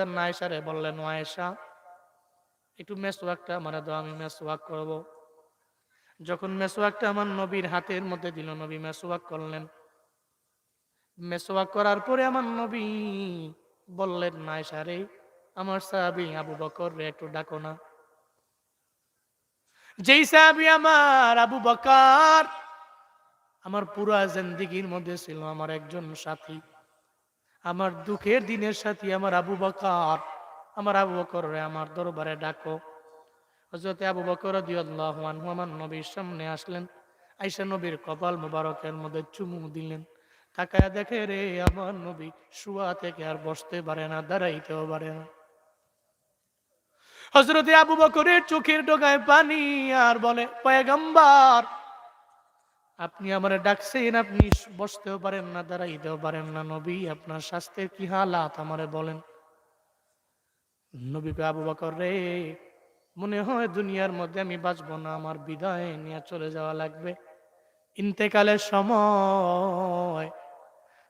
আয়েশারে বললেন, ও আয়েশা, একটু মেসোয়াকটা আমার দাও, আমি মেসোয়াক করব। যখন মেসোয়াকটা আমার নবীর হাতের মধ্যে দিল, নবী মেসোয়াক করলেন। মেসোয়াক করার পরে আমার নবী বললেন আয়েশা রে, আমার সাহাবি আবু বকর রে, একটু ডাকো না। যেই সাহাবি আমার আবু বকর, আমার পুরা জিন্দিগির মধ্যে ছিল, আমার একজন সাথী। আমার দুঃখের দিনের সাথে, আমার আবু বকর। আমার আবু বকর আমার দরবারে ডাকো। হজরত আবু বকর আমার নবীর সামনে আসলেন। আইসা নবীর কপাল মুবারকের মধ্যে চুমু দিলেন। তাকায় দেখে রে, আমার নবী শুয়া থেকে আর বসতে পারে না, দাঁড়াইতেও পারে না। হজরতে আবু বকরের চোখের ডোকায় পানি আর বলে, পয়গম্বার আপনি আমার ডাকছেন, আপনি বসতেও পারেন না, দাঁড়াইতেও পারেন না। নবী, আপনার স্বাস্থ্যের কি হালাত? আমারে বলেন। নবী আবু বকর রে, মনে হয় দুনিয়ার মধ্যে আমি বাঁচবো না। আমার বিদায় নিয়ে চলে যাওয়া লাগবে। ইন্তেকালের সময়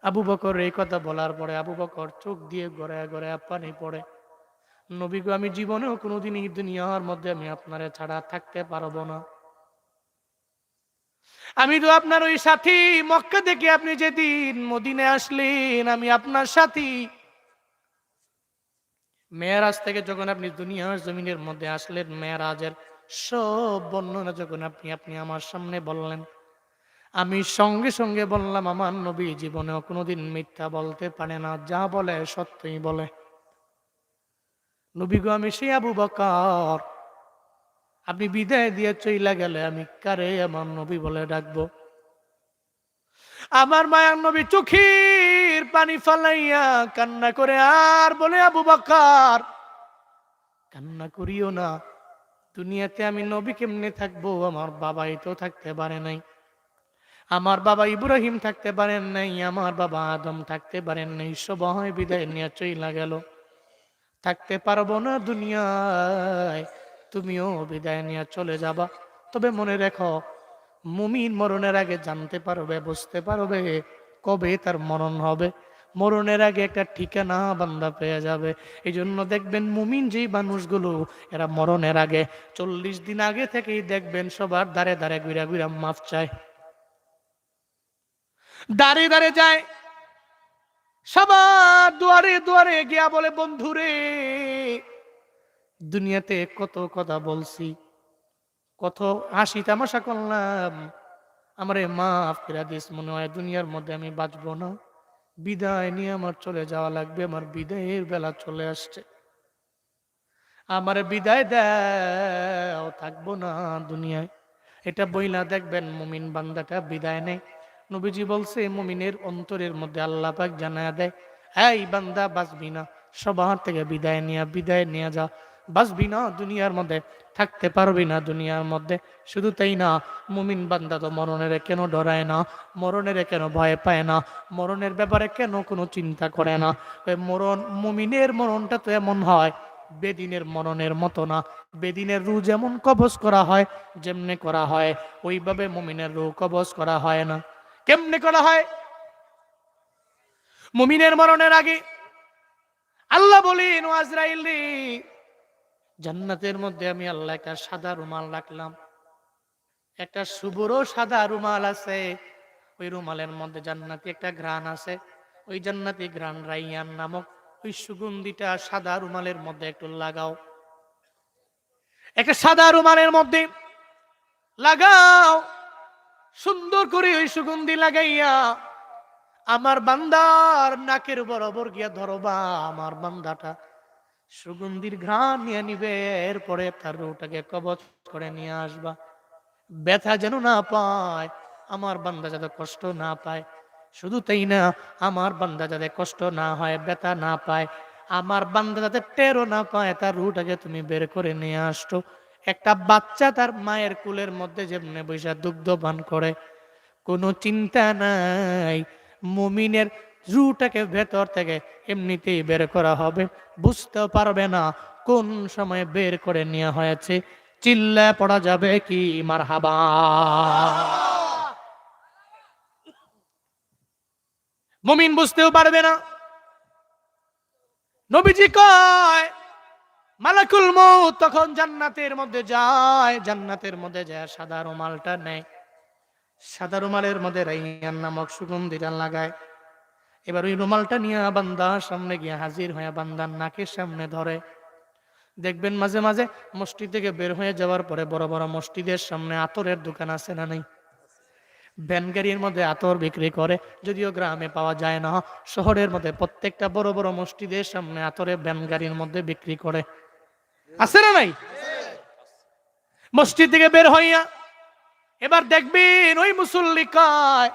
আবু বকর এই কথা বলার পরে আবু বকর চোখ দিয়ে গড়ে গড়ে পানি পড়ে। নবীগো আমি জীবনেও কোনোদিন এই দুনিয়ার মধ্যে আমি আপনারে ছাড়া থাকতে পারব না। আমি তো আপনার ওই সাথী মক্কা থেকে আপনি যেদিন মদিনে আসলেন, আমি আপনার সাথী। মেয়েরাজ থেকে যখন আপনি দুনিয়ার জমিনের মধ্যে আসলেন, মেয়েরাজের সব বর্ণনা যখন আপনি আপনি আমার সামনে বললেন, আমি সঙ্গে সঙ্গে বললাম, আমার নবী জীবনেও কোনোদিন মিথ্যা বলতে পারে না, যা বলে সত্যই বলে। নবী গো, আমি সে আবু বকর আপনি বিদায় দিয়ে চইলা গেলে আমি কারে আমার নবী বলে ডাকবো? আমার মায়ার নবী চোখের পানি ফালাইয়া কান্না করে, আর বলে আবু বকর, কান্না করিও না। দুনিয়াতে আমি নবী কেমনে থাকব? আমার বাবাই তো থাকতে পারে নাই। আমার বাবা ইব্রাহিম থাকতে পারেন নাই। আমার বাবা আদম থাকতে পারেন নাই। সবাই বিদায় নিয়ে চইলা গেল। থাকতে পারব না দুনিয়ায়। তুমিও বিদায় নিয়ে চলে যাবা। তবে মনে রেখো, মুমিন মরণের আগে জানতে পারবে, বুঝতে পারবে কবে তার মরণ হবে। মরণের আগে একটা ঠিকানা বান্দা পেয়ে যাবে। এই জন্য দেখবেন মুমিন যেই মানুষগুলো, এরা মরণের আগে, চল্লিশ দিন আগে থেকেই দেখবেন সবার দাঁড়ে দাঁড়ে গুইরা গুইরা মাফ চায়। দাঁড়ে দাঁড়ে যায়। সবার দুয়ারে দুয়ারে গিয়া বলে, বন্ধুরে দুনিয়াতে কত কথা বলছি, কত হাসি তামাশা করলাম। আমার মাফ ফেরা দিস মনে হয়, দুনিয়ার মধ্যে আমি বাঁচবো না। বিদায় নিয়ে আমার চলে যাওয়া লাগবে, আমার বিদায়ের বেলা চলে আসছে। আমার বিদায় দেও, থাকব না দুনিয়ায়। এটা বইলা দেখবেন, মুমিন বান্দাটা বিদায় নেই নবীজি বলছে, মুমিনের অন্তরের মধ্যে আল্লাহ পাক জানায় দেয়, এই বান্দা বাঁচবি না, সবার থেকে বিদায় নিয়ে বিদায় নিয়ে যা বাঁচবি না দুনিয়ার মধ্যে, থাকতে পারবি না দুনিয়ার মধ্যে। শুধু তাই না, মুমিন বান্দা তো মরণের কেন ডরায় না? মরণের কেন ভয় পায় না? মরণের ব্যাপারে কেন কোনো চিন্তা করে না? মরণ, মুমিনের মরণটা তো এমন হয়, বেদিনের মরণের মতো না। বেদিনের রু যেমন কবজ করা হয়, যেমনে করা হয়, ওইভাবে মুমিনের রু কবজ করা হয় না। কেমনে করা হয়? মুমিনের মরণের আগে আল্লাহ বলেন আজরাইল জান্নাতের মধ্যে আমি আল্লাহ একটা সাদা রুমাল রাখলাম। একটা শুভ্র সাদা রুমাল আছে। ওই রুমালের মধ্যে জান্নাতি একটা ঘ্রাণ আছে। ওই জান্নাতি ঘ্রাণ রাইয়ান নামক ওই সুগন্ধিটা সাদা রুমালের মধ্যে একটু লাগাও। একটা সাদা রুমালের মধ্যে লাগাও। সুন্দর করে ওই সুগন্ধি লাগাইয়া, আমার বান্দার নাকের বরাবর গিয়া ধরবা, আমার বান্দাটা সুগন্ধির ঘ্রাণ নিয়ে নিবে, এরপরে তার রুটাকে কবচ করে নিয়ে আসবা। ব্যথা যেন না পায়, আমার বান্দা যাতে কষ্ট না পায়। শুধু তাই না, আমার বান্দা যাতে কষ্ট না হয়, ব্যথা না পায়, আমার বান্দা যাতে টেরো না পায়, তার রুটাকে তুমি বের করে নিয়ে আসতো একটা বাচ্চা তার মায়ের কুলের মধ্যে যেমনি বৈশা দুগ্ধ পান করে। কোনো চিন্তা নাই, মুমিনের রুটাকে ভেতর থেকে এমনিতেই বের করা হবে। বুঝতেও পারবে না কোন সময় বের করে নেওয়া হয়েছে। চিল্লা পড়া যাবে কি? মার হাবা মুমিন বুঝতেও পারবে না। নবীজি কয়, মালাকুল মৌত তখন জান্নাতের মধ্যে যায়। জান্নাতের মধ্যে যায় সাদা রুমালটা নেয়। সাদা রুমালের মধ্যে রাইয়ান নামক সুগন্ধিটা লাগায়। এবার ওই রুমালটা নিয়ে বান্দার সামনে গিয়ে হাজির হয়ে বান্দার নাকের সামনে ধরে। দেখবেন মাঝে মাঝে মসজিদ থেকে বের হয়ে যাওয়ার পরে বড় বড় মসজিদের সামনে আতরের দোকান আছে না নেই? ভ্যান গাড়ির মধ্যে আতর বিক্রি করে, যদিও গ্রামে পাওয়া যায় না, শহরের মধ্যে প্রত্যেকটা বড় বড় মসজিদের সামনে আতরে ভ্যান গাড়ির মধ্যে বিক্রি করে। আছে না নাই? মসজিদ থেকে বের হইয়া এবার দেখবেন ওই মুসল্লি কয়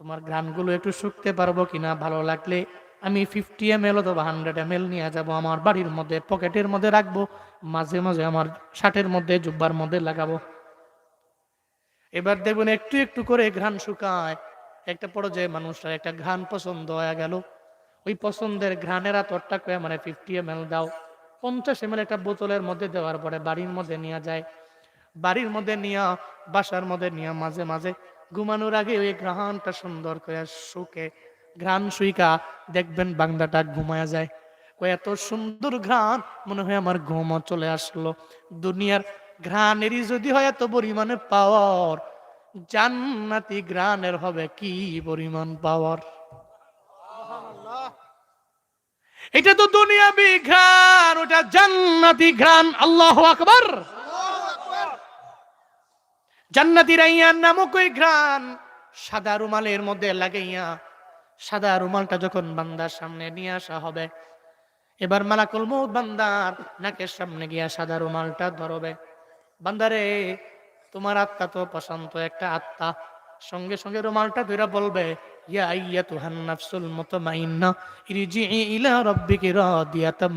তোমার গানগুলো একটু শুকতে পারব কিনা, ভালো লাগলে আমি ফিফটি এম এল অথবা হান্ড্রেড এম এল নিয়ে যাব, আমার বাড়ির মধ্যে, পকেটের মধ্যে রাখব, মাঝে মাঝে আমার শার্টের মধ্যে, জুব্বার মধ্যে লাগাবো। এবার দেখবেন একটু একটু করে ঘ্রাণ শুকায়। একটা পর্যায়ে মানুষরা একটা ঘ্রাণ পছন্দ হয়ে গেল। ওই পছন্দের ঘ্রাণের আতরটা কয়ে মানে ফিফটি এম এল দাও। পঞ্চাশ এম এল একটা বোতলের মধ্যে দেওয়ার পরে বাড়ির মধ্যে নিয়ে যায়। বাড়ির মধ্যে নিয়ে, বাসার মধ্যে নিয়ে মাঝে মাঝে ঘুমানোর আগে ওই ঘ্রাণটা সুন্দর করে শুকে। ঘ্রাণ শুইকা দেখবেন বাংলাটা ঘুমায়া যায়। এত সুন্দর ঘ্রাণ। মনে হয় আমার ঘুমও চলে আসলো। দুনিয়ার ঘ্রাণেরই যদি হয় এত পরিমাণে পাওয়ার, জান্নাতি ঘ্রাণের হবে কি পরিমাণ পাওয়ার? এটা তো দুনিয়াবি ঘ্রাণ, ওটা জান্নাতি ঘ্রাণ। আল্লাহ আকবার। জান্নাতি রাইয়ার নামক ওই ঘ্রাণ সাদা রুমালের মধ্যে লাগাইয়া, সাদা রুমালটা যখন বান্দার সামনে নিয়ে আসা হবে, এবার মালাকুল মৌত বান্দার নাকের সামনে গিয়া সাদা রুমালটা ধরবে। বান্দারে, তোমার আত্মা তো প্রশান্ত একটা আত্মা। সঙ্গে সঙ্গে রুমালটা ধরে বলবে, ইয়া আইয়াতুহান নাফসুল মুতমাইন্না ইরজিই ইলা রাব্বিকি রাদিয়াতাম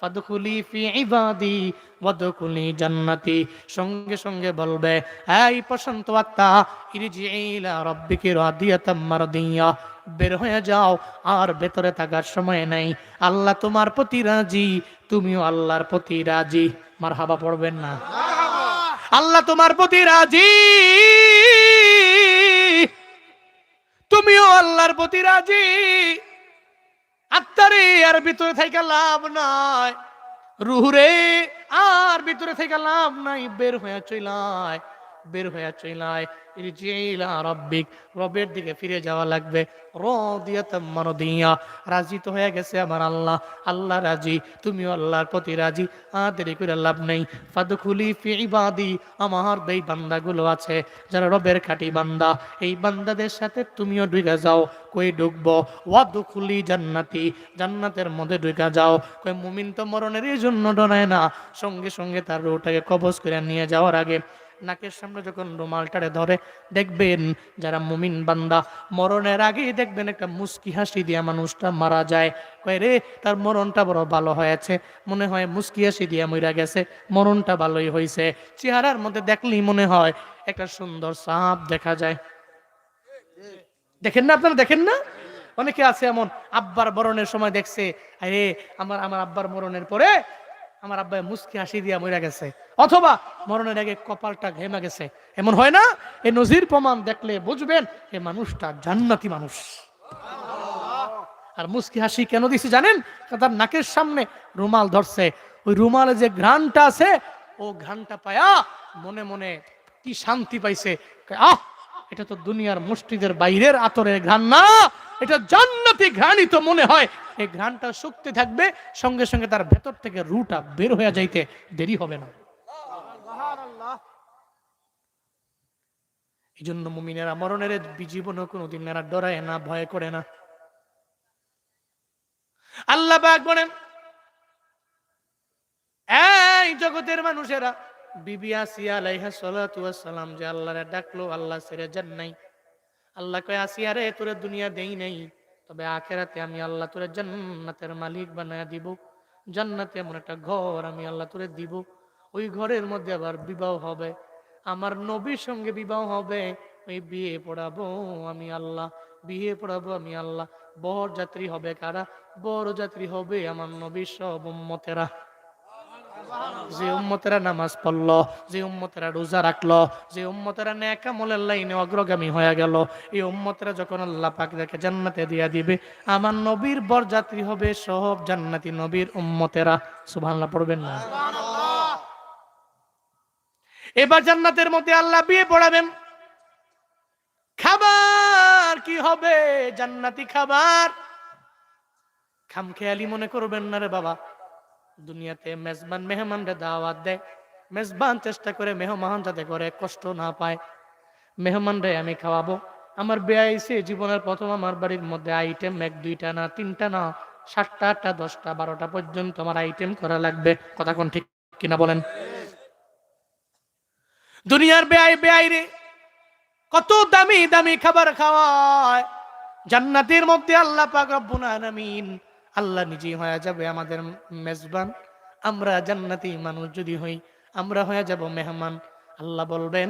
ফাদখুলি ফি ইবাদি, ওয়াদখুলি জান্নাতি। সঙ্গে সঙ্গে বলবে, এই প্রশান্ত আত্মা ইরজিই ইলা রাব্বিকি রাদিয়াতাম মারদিয়া। বের হয়ে যাও, আর ভেতরে থাকার সময় নাই। আল্লাহ তোমার প্রতি রাজি, তুমিও আল্লাহর প্রতি রাজি। মার হাবা পড়বেন না। আল্লাহ তোমার প্রতি রাজি। তুমিও আল্লাহর প্রতি রাজি। আত্মারে আর ভিতরে থেকে লাভ নাই। রুহুরে আর ভিতরে থেকে লাভ নাই, বের হয়ে চইলায়। বের হয়ে চইলায় ইরজিলা রবের দিকে ফিরে যাওয়া লাগবে। মারদিয়া, রাজি তো হয়ে গেছে আমার আল্লাহ। আল্লাহ রাজি, তুমিও আল্লাহর প্রতি রাজি, আর দেরি করে লাভ নেই। ফাদখুলি ফি ইবাদি, আমার এই বান্দাগুলো আছে, যারা রবের খাঁটি বান্দা। এই বান্দাদের সাথে তুমিও ঢুকে যাও, কই ঢুকবো ওয়াদখুলি জান্নাতি, জান্নাতের মধ্যে ঢুকে যাও। কই মুমিন তো মরণের এই জন্য ডরায় না, সঙ্গে সঙ্গে তার রোটাকে কবজ করে নিয়ে যাওয়ার আগে নাকের সামনে যখন রুমালটারে ধরে, দেখবেন যারা মুমিন বান্দা, মরণের আগেই দেখবেন একটা মুস্কি হাসি দিয়া মানুষটা মারা যায়। কয় রে, তার মরণটা বড় ভালো হয়েছে। মনে হয় মুস্কি হাসি দিয়া মইরা গেছে, মরণটা ভালোই হয়েছে চেহারার মধ্যে দেখলেই মনে হয় একটা সুন্দর সাপ দেখা যায়। দেখেন না আপনারা, দেখেন না? অনেকে আছে এমন, আব্বার মরণের সময় দেখছে, আরে, আমার আমার আব্বার মরণের পরে আমার আব্বাই মুস্কি হাসি দিয়া মরে গেছে। অথবা মরণের আগে কপালটা ঘেমে গেছে। এমন হয় না? এই নজির প্রমাণ দেখলে বুঝবেন এই মানুষটা জান্নাতি মানুষ। আর মুস্কি হাসি কেন দিছি জানেন? তার নাকের সামনে রুমাল ধরছে। ওই রুমালে যে ঘ্রাণটা আছে, ও ঘ্রাণটা পায়া মনে মনে কি শান্তি পাইছে। আহ! এটা তো দুনিয়ার মসজিদের বাইরের আতরের ঘ্রাণ না, এটা জান্নাতি ঘ্রাণই মনে হয়। এই ঘ্রাণটা শক্তি থাকবে, সঙ্গে সঙ্গে তার ভেতর থেকে রুটা বের হয়ে যাইতে দেরি হবে না। এই জন্য মুমিনেরা মরণের জীবনে কোনোদিন এরা ডরায় না, ভয় করে না। আল্লাহ পাক বলেন, এই জগতের মানুষেরা, বিবি আসিয়া আলাইহা সালাতু সালাম যে আল্লাহরে ডাকলো, আল্লাহ ছেড়ে যান নাই। আল্লাহ কয়, আসিয়া রে, তোরে দুনিয়া দেই নাই। তবে আখেরাতে আমি আল্লাহ তোরে জান্নাতের মালিক বানায় দিব। জান্নাতে এমন একটা ঘর আমি আল্লাহ তোরে দিব। ওই ঘরের মধ্যে আবার বিবাহ হবে। আমার নবীর সঙ্গে বিবাহ হবে। ওই বিয়ে পড়াবো আমি আল্লাহ, বিয়ে পড়াবো আমি আল্লাহ। বর যাত্রী হবে কারা? বড় যাত্রী হবে আমার নবীর সব উম্মতেরা। যে উম্মতেরা নামাজ পড়ল, যে উম্মতেরা রোজা রাখল, যে উম্মতেরা ন্যাকামলের লাইনে অগ্রগামী হয়ে গেল, এই উম্মতেরা যখন আল্লাহ পাক দেখে জান্নাতে দিয়া দিবে, আমার নবীর বরযাত্রী হবে সব জান্নাতি নবীর উম্মতেরা। সুবহানাল্লাহ, পড়বেন না? এবার জান্নাতের মধ্যে আল্লাহ বিয়ে পড়াবেন। খাবার কি হবে? জান্নাতি খাবার। খামখেয়ালি মনে করবেন না রে বাবা। দুনিয়াতে মেজবান মেহমানরে দাওয়াত দেয়। মেজবান চেষ্টা করে মেহমান যাতে করে কষ্ট না পায়। মেহমানরে আমি খাওয়াবো। আমার বেআইসে জীবনের প্রথম আমার বাড়ির মধ্যে আইটেম এক, দুইটা না, তিনটা না, সাতটা, আটটা, দশটা, বারোটা পর্যন্ত আমার আইটেম করা লাগবে। কথা কোন ঠিক কিনা বলেন? দুনিয়ার বেআই বেআই রে কত দামি দামি খাবার খাওয়ায়। জান্নাতের মধ্যে আল্লাহ পাক রব্বুল আলামিন আল্লাহ নিজেই হয়ে যাবে আমাদের মেজবান। আমরা জান্নাতি মানুষ যদি হই আমরা হয়ে যাব মেহমান। আল্লাহ বলবেন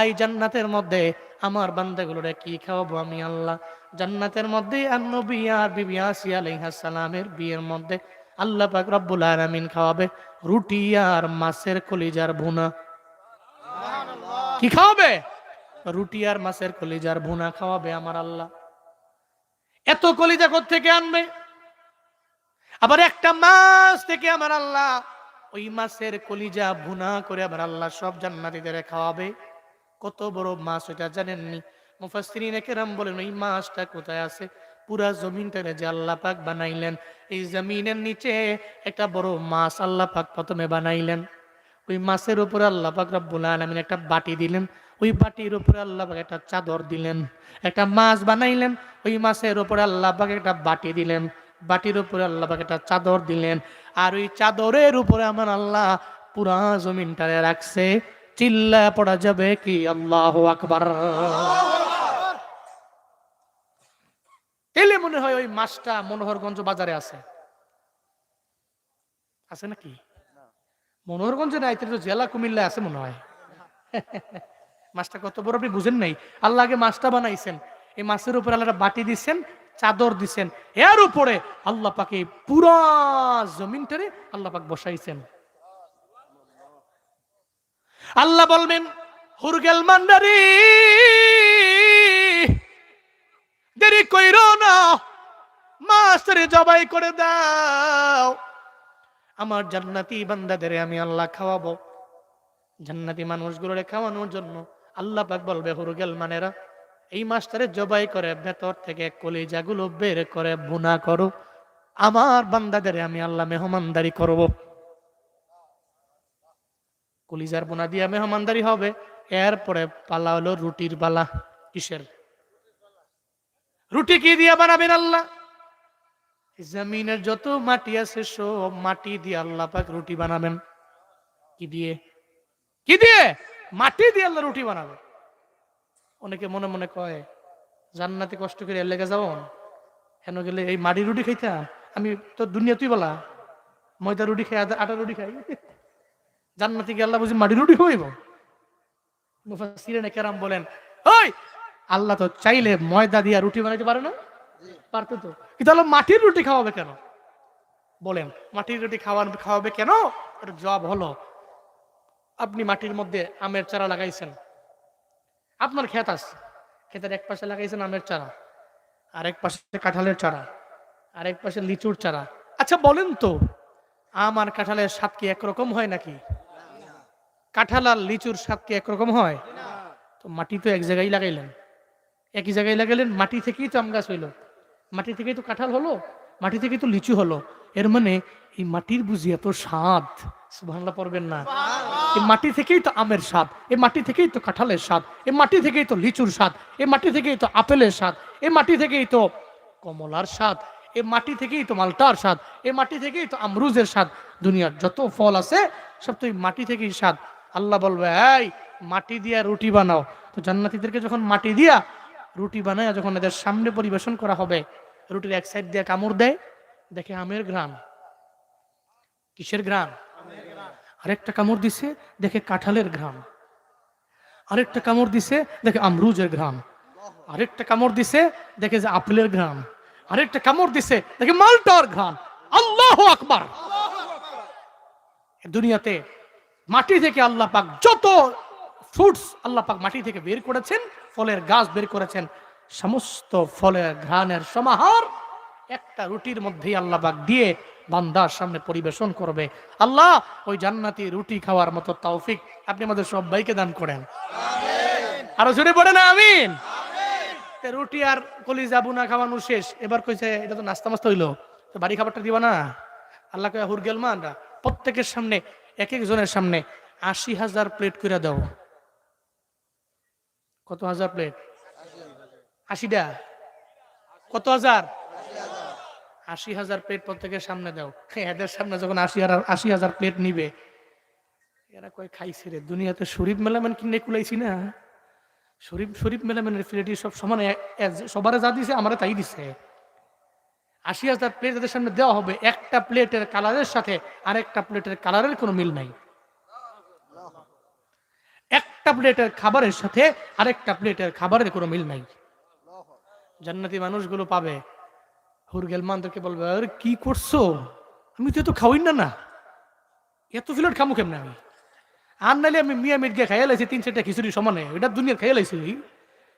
এই জান্নাতের মধ্যে আমার বান্দাগুলোরে কি খাওয়াবো আমি আল্লাহ? জান্নাতের মধ্যে আর নবী আর বিবি আলাইহিস সালামের বিয়ের মধ্যে আল্লাহ পাক রব্বুল আলামিন খাওয়াবে রুটি আর মাছের কলিজার ভুনা। কি খাওয়াবে? রুটি আর মাছের কলিজার ভুনা খাওয়াবে আমার আল্লাহ। এত কলিজা থেকে আনবে? আবার একটা মাছ থেকে আমার আল্লাহ, ওই মাছের কলিজা ভুনা করে আমার আল্লাহ সব জান্নাতীদের খাওয়াবে। কত বড় মাছ ওইটা জানেননি? বলেন, ওই মাছটা কোথায় আছে? পুরা বানাইলেন। এই জমিনের নিচে একটা বড় মাছ প্রথমে বানাইলেন। ওই মাছের উপরে একটা বাটি দিলেন। ওই বাটির উপরে একটা চাদর দিলেন। একটা মাছ বানাইলেন। ওই মাছের উপরে আল্লাহ পাক একটা বাটি দিলেন। বাটির উপরে আল্লাহ একটা চাদর দিলেন। আর ওই চাদরের উপরে আমার আল্লাহ পুরা জমিনটারে রাখছে। চিল্লা পড়া যাবে কি? আল্লাহ আকবার। এলে মনে হয় ওই মাছটা মনোহরগঞ্জ বাজারে আছে। আছে নাকি? মনোহরগঞ্জে নাই তো জেলা কুমিল্লা আছে মনে হয়। মাছটা কত বড় আপনি বুঝেন নাই? আল্লাহ আগে মাছটা বানাইছেন। এই মাছের উপরে আল্লাহ বাটি দিচ্ছেন চাদর দিছেন। এর উপরে আল্লাহ পাকে পুরা জমিনটারে আল্লাহ পাক বসাইছেন। আল্লাহ বলবেন, হুরগেল মান্ডারি, দেরি কইর না মাছরে জবাই করে দাও। আমার জান্নাতি বান্দাদের আমি আল্লাহ খাওয়াবো। জান্নাতি মানুষগুলোরে খাওয়ানোর জন্য আল্লাহ পাক বলবে, হুরগেল মানেরা এই মাস্টারে জবাই করে, ভেতর থেকে কলিজাগুলো বের করে, বুনা করো। আমার বান্দাদের আমি আল্লাহ মেহমানদারি করব। কলিজার বোনা দিয়া মেহমানদারি হবে। এরপরে পালা হলো রুটির পালা। কিসের? রুটি কি দিয়া বানাবেন আল্লাহ? জমিনের যত মাটি আছে, সব মাটি দিয়ে আল্লাহ পাক রুটি বানাবেন। কি দিয়ে? কি দিয়ে? মাটি দিয়ে আল্লাহ রুটি বানাবে অনেকে মনে মনে কয়, জান্নাতে কষ্ট করে এর লেগে যাও হেন গেলে, এই মাটি রুটি খাইতা? আমি তো দুনিয়া তুই বলা। ময়দা রুটি খাই আটা রুটি খাই। জান্নাতি আল্লাহ বুঝি মাটি রুটি হইব কেরাম বলেন ওই আল্লাহ তো চাইলে ময়দা দিয়া রুটি বানাইতে পারে না? পারতো তো। কিন্তু আল্লাহ মাটির রুটি খাওয়াবে কেন? বলেন, মাটির রুটি খাওয়ান, খাওয়াবে কেন? জবাব হলো, আপনি মাটির মধ্যে আমের চারা লাগাইছেন। আপনার ক্ষেত আছে। ক্ষেতের এক পাশে লাগাইছেন আমের চারা, আরেক পাশে কাঁঠালের চারা, আরেক পাশে লিচুর চারা। আচ্ছা বলেন তো আম আর কাঁঠালের স্বাদ কি একরকম হয় নাকি? কাঁঠাল আর লিচুর স্বাদ কি একরকম হয়? তো মাটি তো এক জায়গায় লাগাইলেন। একই জায়গায় লাগাইলেন, মাটি থেকেই তো আম গাছ হইল। মাটি থেকেই তো কাঁঠাল হলো, মাটি থেকেই তো লিচু হলো। এর মানে এই মাটির বুঝি এত স্বাদ। সুবহানাল্লাহ, পড়বেন না। এই মাটি থেকেই তো আমের স্বাদ এই মাটি থেকেই তো কাঁঠালের স্বাদ এই মাটি থেকেই তো লিচুর স্বাদ এই মাটি থেকেই তো আপেলের স্বাদ এই মাটি থেকেই তো কমলার স্বাদ এই মাটি থেকেই তো মালটার স্বাদ এই মাটি থেকেই তো আমরুজের স্বাদ। দুনিয়ার যত ফল আছে সব তো এই মাটি থেকেই স্বাদ। আল্লাহ বলবে এই মাটি দিয়া রুটি বানাও। তো জান্নাতীদেরকে যখন মাটি দিয়া রুটি বানায় যখন এদের সামনে পরিবেশন করা হবে রুটির এক সাইড দিয়ে কামড় দেয় দেখে আমের গ্রাম কিসের ঘ্রাণ? আরেকটা কামড় দিছে, দেখে কাঁঠালের ঘ্রাণ। আরেকটা কামড় দিছে, দেখে আমরুজের ঘ্রাণ। আরেকটা কামড় দিছে, দেখে যে আপেলের ঘ্রাণ। আরেকটা কামড় দিছে, দেখে মালটার ঘ্রাণ। আল্লাহ আকবার। দুনিয়াতে মাটি থেকে আল্লাহ পাক যত ফ্রুটস আল্লাহ পাক মাটি থেকে বের করেছেন, ফলের গাছ বের করেছেন, সমস্ত ফলের ঘ্রাণের সমাহার একটা রুটির মধ্যেই আল্লাহ পাক দিয়ে বান্দার সামনে পরিবেশন করবে। আল্লাহ ওই জান্নাতি রুটি খাওয়ার মতো তৌফিক আপনি আমাদের সবাইকে দান করেন। আরও জোরে পড়ে না আমিন। রুটি আর কলিজা বুনা খাওয়ানো শেষ। এবার কইছে এটা তো নাস্তা মাস্তা হইল। তো বাড়ি খাবারটা দিবা না? আল্লাহ কয়ে হুর গেল আমরা প্রত্যেকের সামনে এক একজনের সামনে আশি হাজার প্লেট করে দাও। কত হাজার প্লেট? আশিটা। কত হাজার? আশি হাজার প্লেট প্রত্যেকের সামনে দাও। এদের সামনে যখন আশি আশি হাজার প্লেট নিবে, এরা কয়, খাইছে রে, দুনিয়াতে শরীফ মেলামেন কিনে কুলাইছি না। শরীফ শরীফ মেলামেনের প্লেটই সব সমানে সবারে যা দিছে, আমারে তাই দিছে। আশি হাজার প্লেট তাদের সামনে দেওয়া হবে, একটা প্লেটের কালারের সাথে আরেকটা প্লেটের কালারের কোনো মিল নাই। একটা প্লেটের খাবারের সাথে আরেকটা প্লেটের খাবারের কোনো মিল নাই। জান্নাতি মানুষগুলো পাবে। হুরগেলমানদেরকে বলবে, আরে কি করছ? আমি তো এত খাওয়াই না। না এত প্লেট খামু কেমনে আমি? আর নাইলে আমি মিয়া মিট গিয়ে খাইয়া লাইছি, তিন চারটা খিচুড়ি সমানে। ওইটা দুনিয়ার খাইয়া লাইছি।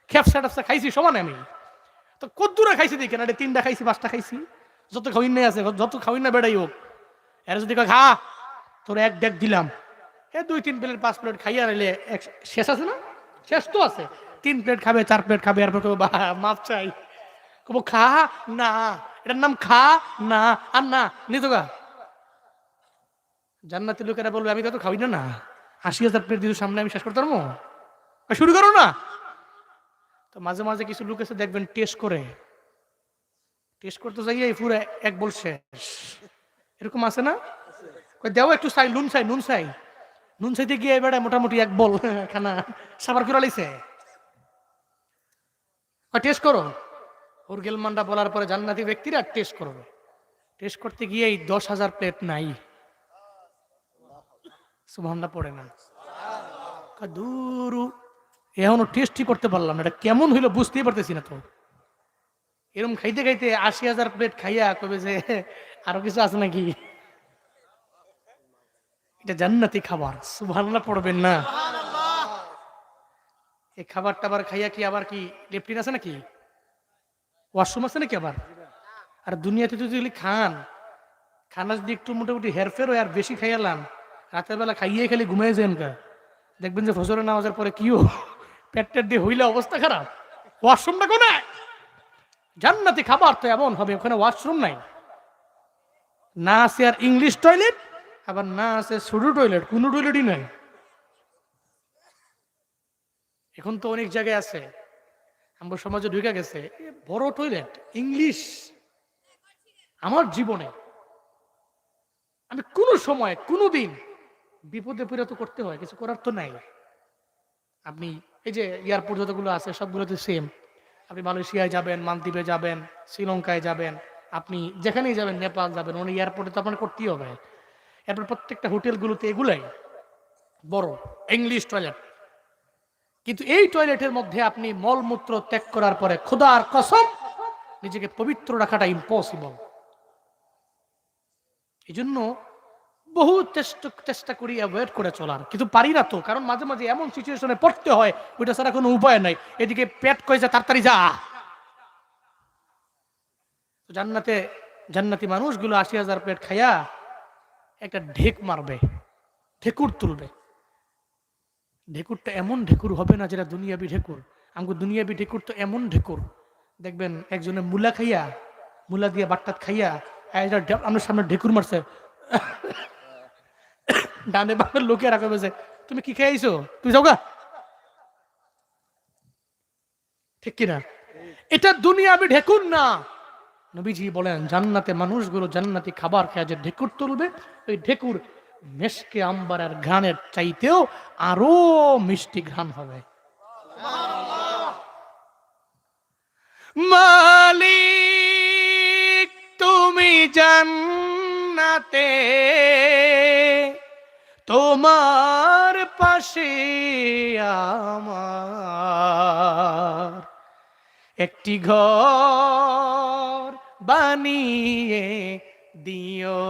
খেপসা টেপসা খাইছি সমানে আমি। তো কদ্দুরা খাইছি দেখেন আরে তিনটা খাইছি, পাঁচটা খাইছি। যত খাওয়াই নাই আছে, যত খাওয়াই না বেড়াই হোক, এর যদি খা, তোর এক ডেক দিলাম। এ দুই, তিন প্লেট, পাঁচ প্লেট খাইয়া নিলে এক- শেষ আছে না? শেষ তো আছে। তিন প্লেট খাবে, চার প্লেট খাবে আর মাপ চাই। কব খা, না। এটার নাম খা, না, আর না। নিতো গা। জান্নাতি লোকেরা বলবে, আমি তো খাওয়াই না না। আশি হাজার প্লেট দিদি সামনে আমি শেষ করতে শুরু করো না। তো মাঝে মাঝে কিছু লোক এসে দেখবেন টেস্ট করে। টেস্ট করতে যাইয়ে পুরো এক বল শেষ। এরকম আছে না? দেও একটু চাই, নুন চাই নুন চাই। নুন চাইতে গিয়ে এবারে মোটামুটি এক বল। খানা সাবার করে লাইছে। টেস্ট করো। মান্ডা বলার পরে জান্নাতি ব্যক্তিরা টেস্ট করবে। টেস্ট করতে গিয়ে এই দশ হাজার প্লেট নাই। সুভান্না পড়ে না দূরু এখনও টেস্টই করতে পারলাম না এটা কেমন হইল বুঝতেই পারতেছি না তো। এরকম খাইতে খাইতে আশি হাজার প্লেট খাইয়া কবে যে আরও কিছু আছে নাকি? এটা জান্নাতি খাবার সুভান্না পড়বেন না। এই খাবার টাবার খাইয়া কি আবার কি লেপটিন আছে নাকি? ওয়াশরুম আছে নাকি আবার? আর দুনিয়াতে যদি খান, খানা যদি একটু মোটামুটি হেরফের হয় আর বেশি খাইয়ালাম, রাতের বেলা খাইয়ে খালি ঘুমিয়ে যান দেখবেন যে ফজরের নামাজের পরে কিও পেট টেট দিয়ে হইলে অবস্থা খারাপ। ওয়াশরুমটা কোনায় জান্নাতি খাবার তো এমন হবে, ওখানে ওয়াশরুম নাই। না আছে আর ইংলিশ টয়লেট, আবার না আছে ছোট টয়লেট, কোনো টয়লেটই নাই। এখন তো অনেক জায়গায় আছে। আমার সমাজে ঢুকে গেছে বড় টয়লেট ইংলিশ আমার জীবনে। আমি কোনো সময়, কোনো দিন বিপদে পড়ে তো করতে হয়, কিছু করার তো নাই। আপনি এই যে এয়ারপোর্ট যতগুলো আছে সবগুলোতে সেম আপনি মালয়েশিয়ায় যাবেন, মালদ্বীপে যাবেন, শ্রীলঙ্কায় যাবেন, আপনি যেখানেই যাবেন, নেপাল যাবেন অনেক এয়ারপোর্টে তো আপনার করতেই হবে। এরপর প্রত্যেকটা হোটেলগুলোতে এগুলাই, বড় ইংলিশ টয়লেট কিন্তু এই টয়লেটের মধ্যে আপনি মলমূত্র ত্যাগ করার পরে খোদার কসম, নিজেকে পবিত্র রাখাটা ইম্পসিবল এই জন্য বহু চেষ্টা চেষ্টা করি অ্যাভয়েড করে চলার। কিন্তু পারি না তো, কারণ মাঝে মাঝে এমন সিচুয়েশনে পড়তে হয়, ওইটা ছাড়া কোনো উপায় নাই। এদিকে পেট কয়েছে তাড়াতাড়ি যা। জান্নাতে জান্নাতি মানুষগুলো আশি হাজার প্লেট খাইয়া একটা ঢেক মারবে, ঢেকুর তুলবে। ঢেকুরটা এমন ঢেকুর হবে না যেটা দুনিয়াবি ঢেকুর। আমাকে দুনিয়াবি ঢেকুর তো এমন ঢেকুর। দেখবেন একজনে মুলা খাইয়া, মুলা দিয়ে বাট্টাত খাইয়া আমার সামনে ঢেকুর মারছে। ডানে বামের লোকে রাখা বলছে তুমি কি খেয়েছো তুই যাও গা। ঠিক কিনা? এটা দুনিয়াবি ঢেকুর না। নবীজি বলেন, জান্নাতে মানুষগুলো জান্নাতি খাবার খেয়ে যে ঢেকুর তুলবে, ওই ঢেকুর মেশকে আম্বারের ঘ্রাণের চাইতেও আরও মিষ্টি ঘ্রাণ হবে। মালিক, তুমি জান্নাতে, তোমার পাশে আমার একটি ঘর বানিয়ে দিও।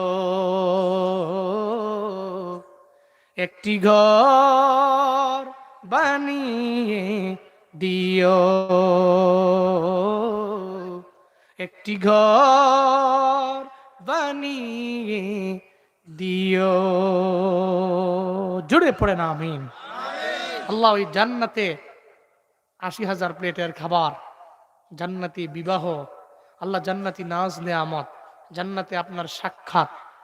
একটি ঘর বানিয়ে দিও। একটি ঘর বানিয়ে দিও। জুড়ে পড়ে না, আমিন। আল্লাহ ওই জান্নাতে আশি হাজার প্লেটের খাবার, জান্নাতি বিবাহ, আল্লাহ জান্নাতি নাজ নেয়ামত জান্নাতে আপনার সাক্ষাৎ